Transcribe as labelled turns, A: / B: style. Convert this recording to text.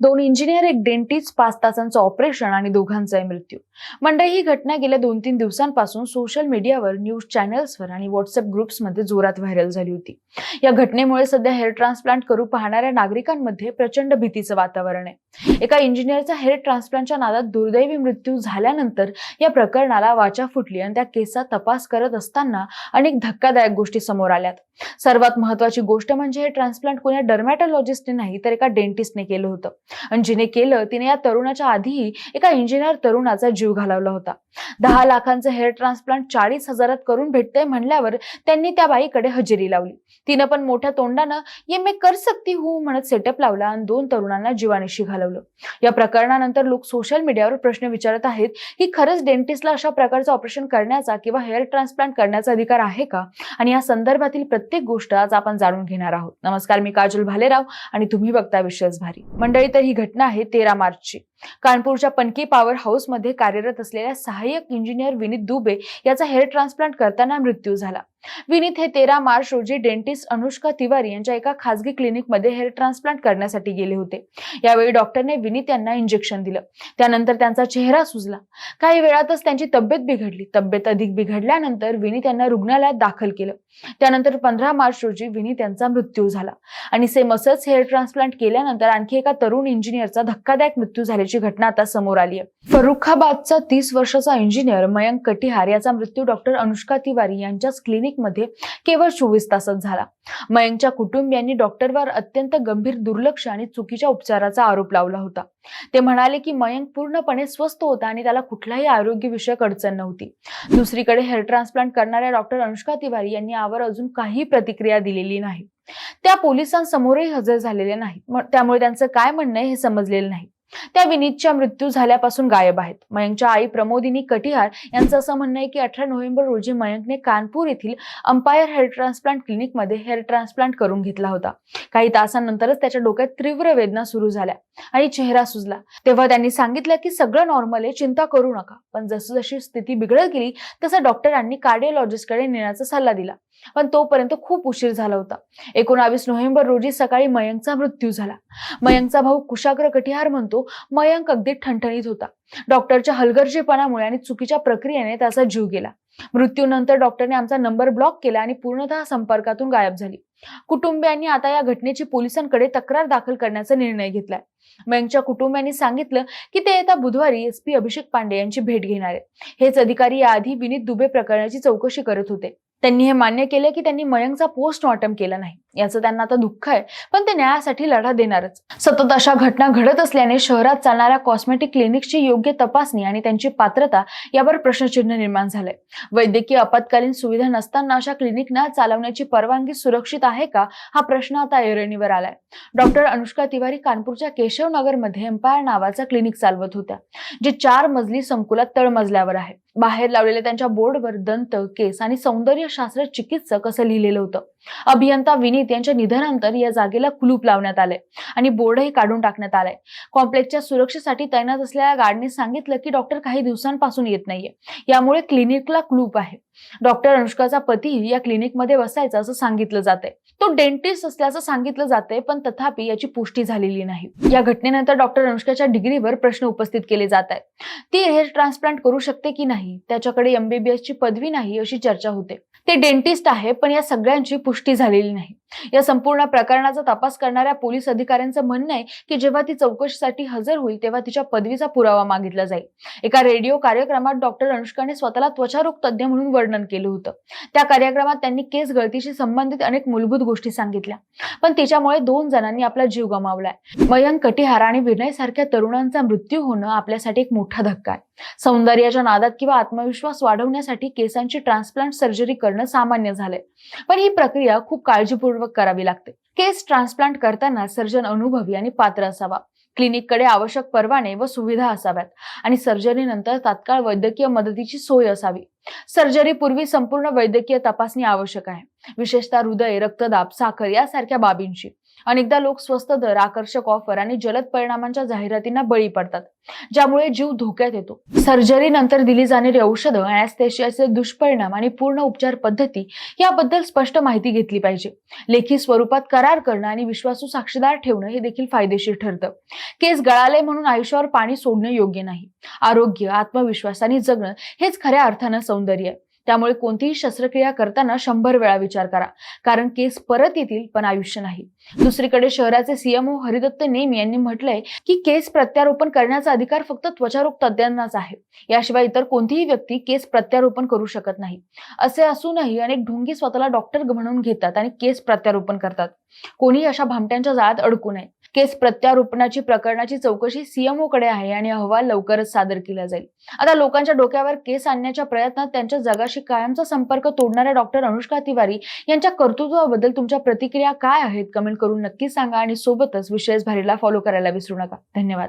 A: दोन इंजिनियर एक डेंटिस्ट पाच तासांचं ऑपरेशन आणि दोघांचाही मृत्यू. मंडळी ही घटना गेल्या दोन तीन दिवसांपासून सोशल मीडियावर न्यूज चॅनल्सवर आणि व्हॉट्सअप ग्रुप्समध्ये जोरात व्हायरल झाली होती. या घटनेमुळे सध्या हेअर ट्रान्सप्लांट करू पाहणाऱ्या नागरिकांमध्ये प्रचंड भीतीचं वातावरण आहे. एका इंजिनियरचा हेअर ट्रान्सप्लांटच्या नादात दुर्दैवी मृत्यू झाल्यानंतर या प्रकरणाला वाचा फुटली आणि त्या केसचा तपास करत असताना अनेक धक्कादायक गोष्टी समोर आल्यात. सर्वात महत्वाची गोष्ट म्हणजे हे ट्रान्सप्लांट कोणा डर्मॅटॉलॉजिस्टने नाही तर एका डेंटिस्टने केलं होतं. आणि जिने केलं तिने या तरुणाच्या आधीही एका इंजिनियर तरुणाचा जीव घालवला होता. दहा लाखांचं हेअर ट्रान्सप्लांट चाळीस हजारात करून भेटतंय म्हणल्यावर त्यांनी त्या बाईकडे हजेरी लावली. तिनं पण मोठ्या तोंडानं ये मी कर सकती हूँ म्हणत सेटअप लावला आणि दोन तरुणांना जीवानिशी घालवलं. या प्रकरणानंतर लोक सोशल मीडियावर प्रश्न विचारत आहेत की खरंच डेंटिस्टला अशा प्रकारचं ऑपरेशन करण्याचा किंवा हेअर ट्रान्सप्लांट करण्याचा अधिकार आहे का? आणि या संदर्भातील प्रत्येक गोष्ट आज आपण जाणून घेणार आहोत. नमस्कार मी काजल भालेराव आणि तुम्ही बघता विश्वास भारी मंडळी तर ही घटना आहे तेरा मार्चची. कानपूरच्या पनकी पॉवर हाऊसमध्ये कार्यरत असलेल्या सहाय्यक इंजिनियर विनीत दुबे याचा हेअर ट्रान्सप्लांट करताना मृत्यू झाला. विनीत हे तेरा मार्च रोजी डेंटिस्ट अनुष्का तिवारी यांच्या एका खासगी क्लिनिकमध्ये हेअर ट्रान्सप्लांट करण्यासाठी गेले होते. यावेळी डॉक्टरने विनीत यांना इंजेक्शन दिलं. त्यानंतर त्यांचा चेहरा सुजला. काही वेळातच त्यांची तब्येत बिघडली. तब्येत अधिक बिघडल्यानंतर विनीत यांना रुग्णालयात दाखल केलं. त्यानंतर पंधरा मार्च रोजी विनीत यांचा मृत्यू झाला. आणि सेम असंच हेअर ट्रान्सप्लांट केल्यानंतर आणखी एका तरुण इंजिनियरचा धक्कादायक मृत्यू झाल्याची घटना आता समोर आली आहे. फरुखाबादचा तीस वर्षाचा इंजिनियर मयंक कटिहार याचा मृत्यू डॉक्टर अनुष्का तिवारी यांच्याच मध्ये केवळ चोवीस तासात झाला. मयंकच्या कुटुंबियांनी डॉक्टरवर अत्यंत गंभीर दुर्लक्ष आणि चुकीच्या उपचाराचा आरोप लावला होता. ते म्हणाले की मयंक पूर्णपणे स्वस्थ होता आणि त्याला कुठलाही आरोग्यविषयक अडचण नव्हती. दुसरीकडे हेअर ट्रान्सप्लांट करणाऱ्या डॉक्टर अनुष्का तिवारी यांनी यावर अजून काही प्रतिक्रिया दिलेली नाही. त्या पोलिसांसमोरही हजर झालेल्या नाही त्यामुळे त्यांचं काय म्हणणं आहे हे समजलेलं नाही. त्या विनीतच्या मृत्यू झाल्यापासून गायब आहेत. मयंकच्या आई प्रमोदिनी कटिहार यांचं असं म्हणणं आहे की अठरा नोव्हेंबर रोजी मयंकने कानपूर येथील अंपायर हेअर ट्रान्सप्लांट क्लिनिकमध्ये हेअर ट्रान्सप्लांट करून घेतला होता. काही तासांनंतरच त्याच्या डोक्यात तीव्र वेदना सुरू झाल्या आणि चेहरा सुजला. तेव्हा त्यांनी सांगितलं की सगळं नॉर्मल आहे चिंता करू नका. पण जसजशी स्थिती बिघडत गेली तसं डॉक्टरांनी कार्डिओलॉजिस्टकडे नेण्याचा सल्ला दिला. पण तोपर्यंत खूप उशीर झाला होता. एकोणावीस नोव्हेंबर रोजी सकाळी मयंकचा मृत्यू झाला. मयंकचा भाऊ कुशाग्र कटिहार म्हणतो मयंक अगदी ठणठणीत होता. डॉक्टरच्या हलगर्जीपणामुळे आणि चुकीच्या प्रक्रियेने त्याचा जीव गेला. मृत्यूनंतर डॉक्टरने आमचा नंबर ब्लॉक केला आणि पूर्णतः संपर्कातून गायब झाली. कुटुंबियांनी आता या घटनेची पोलिसांकडे तक्रार दाखल करण्याचा निर्णय घेतलाय. मयंकच्या कुटुंबियांनी सांगितलं की ते येत्या बुधवारी एस पी अभिषेक पांडे यांची भेट घेणार आहेत. हेच अधिकारी याआधी विनीत दुबे प्रकरणाची चौकशी करत होते. त्यांनी हे मान्य केलं की त्यांनी मयंकचा पोस्टमॉर्टम केला नाही. याचं त्यांना आता दुःख आहे. पण ते न्यायासाठी लढा देणारच. सतत अशा घटना घडत असल्याने शहरात चालणाऱ्या कॉस्मेटिक क्लिनिक्सची योग्य तपासणी आणि त्यांची पात्रता यावर प्रश्नचिन्ह निर्माण झालंय. वैद्यकीय आपत्कालीन सुविधा नसताना अशा क्लिनिकना चालवण्याची परवानगी सुरक्षित आहे का? हा प्रश्न आता ऐरणीवर आलाय. डॉक्टर अनुष्का तिवारी कानपूरच्या केशवनगरमध्ये एम्पायर नावाचा क्लिनिक चालवत होत्या जे चार मजली संकुलात तळमजल्यावर आहे. बाहेर लावलेल्या त्यांच्या बोर्डवर दंत केस आणि सौंदर्यशास्त्र चिकित्सक असं लिहिलेलं होतं. अभियंता विनी विनीत यांच्या निधनानंतर या जागेला कुलूप लावण्यात आले आणि बोर्डही काढून टाकण्यात आलाय. कॉम्प्लेक्सच्या सुरक्षेसाठी तैनात असलेल्या गार्डने सांगितलं की डॉक्टर काही दिवसांपासून येत नाहीये. यामुळे क्लिनिकला क्लूप आहे. डॉक्टर अनुष्काचा पती या क्लिनिकमध्ये बसायचा असं सांगितलं जातंय. तो डेंटिस्ट असल्याचं सांगितलं जातंय पण तथापि याची पुष्टी झालेली नाही. या घटनेनंतर डॉक्टर अनुष्काच्या डिग्रीवर प्रश्न उपस्थित केले जात आहेत ती हेअर ट्रान्सप्लांट करू शकते की नाही? त्याच्याकडे एमबीबीएस ची पदवी नाही अशी चर्चा होते. ते डेंटिस्ट आहे पण या सगळ्यांची पुष्टी झालेली नाही. या संपूर्ण प्रकरणाचा तपास करणाऱ्या पोलीस अधिकाऱ्यांचं म्हणणं आहे की जेव्हा ती चौकशीसाठी हजर होईल तेव्हा तिच्या पदवीचा पुरावा मागितला जाईल. एका रेडिओ कार्यक्रमात डॉक्टर अनुष्काने स्वतःला त्वचारोग तज्ज्ञ म्हणून वर्णन केलं होतं. त्या कार्यक्रमात त्यांनी केस गळतीशी संबंधित अनेक मूलभूत गोष्टी सांगितल्या. पण तिच्यामुळे दोन जणांनी आपला जीव गमावलाय. मयंक कटिहार आणि विनय सारख्या तरुणांचा मृत्यू होणं आपल्यासाठी एक मोठा धक्का आहे. सौंदर्याच्या नादात किंवा आत्मविश्वास वाढवण्यासाठी केसांची ट्रान्सप्लांट सर्जरी करणं सामान्य झालंय. पण ही प्रक्रिया खूप काळजीपूर्वक करावी लागते. केस ट्रान्सप्लांट करताना सर्जन अनुभवी आणि पात्र असावा. क्लिनिककडे आवश्यक परवाने व सुविधा असाव्यात. आणि सर्जरीनंतर तात्काळ वैद्यकीय मदतीची सोय असावी. सर्जरीपूर्वी संपूर्ण वैद्यकीय तपासणी आवश्यक आहे. विशेषतः हृदय रक्तदाब साखर यासारख्या बाबींची अनेकदा लोक स्वस्त दर आकर्षक ऑफर आणि जलद परिणामांच्या जाहिरातींना बळी पडतात ज्यामुळे जीव धोक्यात येतो. सर्जरी नंतर दिली जाणारी औषधं अनॅस्थेशियाचे दुष्परिणाम आणि पूर्ण उपचार पद्धती याबद्दल स्पष्ट माहिती घेतली पाहिजे. लेखी स्वरूपात करार करणं आणि विश्वासू साक्षीदार ठेवणं हे देखील फायदेशीर ठरतं. केस गळाले म्हणून आयुष्यावर पाणी सोडणं योग्य नाही. आरोग्य आत्मविश्वास आणि जगणं हेच खऱ्या अर्थानं सौंदर्य. आहे त्यामुळे कोणतीही शस्त्रक्रिया करताना शंभर वेळा विचार करा. कारण केस परत येतील पण आयुष्य नाही. दुसरीकडे शहराचे सीएमओ हरिदत्त नेमी यांनी म्हटलंय की केस प्रत्यारोपण करण्याचा अधिकार फक्त त्वचारोग तज्ज्ञांनाच आहे. याशिवाय इतर कोणतीही व्यक्ती केस प्रत्यारोपण करू शकत नाही. असे असूनही अनेक ढोंगी स्वतःला डॉक्टर म्हणून घेतात आणि केस प्रत्यारोपण करतात. कोणी अशा भामट्यांच्या जाळ्यात अडकू नये. केस प्रत्यारोपणाची प्रकरणाची चौकशी सीएमओ कडे आहे आणि अहवाल लवकरच सादर केला जाईल. आता लोकांच्या डोक्यावर केस आणण्याच्या प्रयत्नात त्यांच्या जगाशी कायमचा संपर्क तोडणाऱ्या डॉक्टर अनुष्का तिवारी यांच्या कर्तृत्वाबद्दल तुमच्या प्रतिक्रिया काय आहेत? कमेंट करून नक्की सांगा आणि सोबतच विशेष भारीला फॉलो करायला विसरू नका. धन्यवाद.